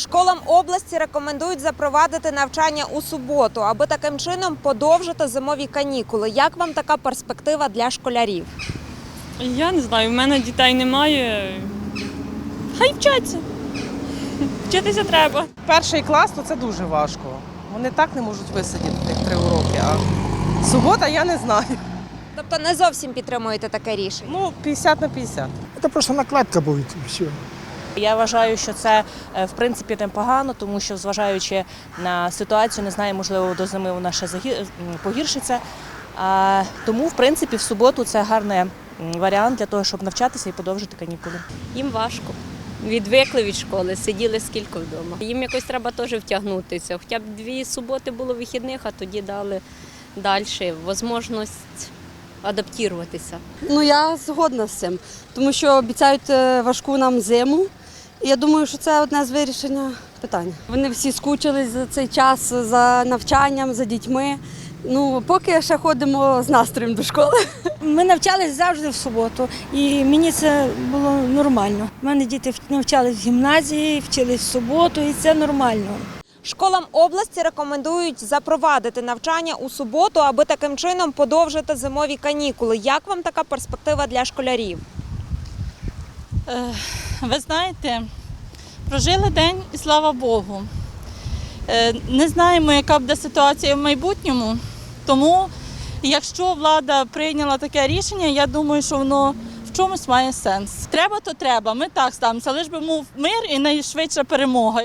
Школам області рекомендують запровадити навчання у суботу, аби таким чином подовжити зимові канікули. Як вам така перспектива для школярів? Я не знаю, в мене дітей немає. Хай вчаться. Вчитися треба. Перший клас то це дуже важко. Вони так не можуть висидіти тих три уроки. А субота я не знаю. Тобто не зовсім підтримуєте таке рішення. Ну, 50 на 50. Это просто накладка будет и все. Я вважаю, що це е, в принципі непогано, тому що зважаючи на ситуацію, не знаю, можливо, до зими вона ще погіршиться. А, тому, в принципі, в суботу це гарний варіант для того, щоб навчатися і подовжити канікули. Їм важко. Відвикли від школи, сиділи скільки вдома. Їм якось треба теж втягнутися. Хоча б дві суботи було вихідних, а тоді дали далі можливість адаптуватися. Ну я згодна з цим, тому що обіцяють е, важку нам зиму. Я думаю, що це одне з вирішення питання. Вони всі скучились за цей час за навчанням, за дітьми. Ну, поки ще ходимо з настроєм до школи. Ми навчалися завжди в суботу, і мені це було нормально. У мене діти навчались в гімназії, вчились в суботу, і це нормально. Школам області рекомендують запровадити навчання у суботу, аби таким чином подовжити зимові канікули. Як вам така перспектива для школярів? Е, Ви знаєте, прожили день і слава Богу. Е, Не знаємо, яка буде ситуація в майбутньому, тому якщо влада прийняла таке рішення, я думаю, що воно в чомусь має сенс. Треба, то треба. Ми так ставимося, лише би був мир і найшвидша перемога.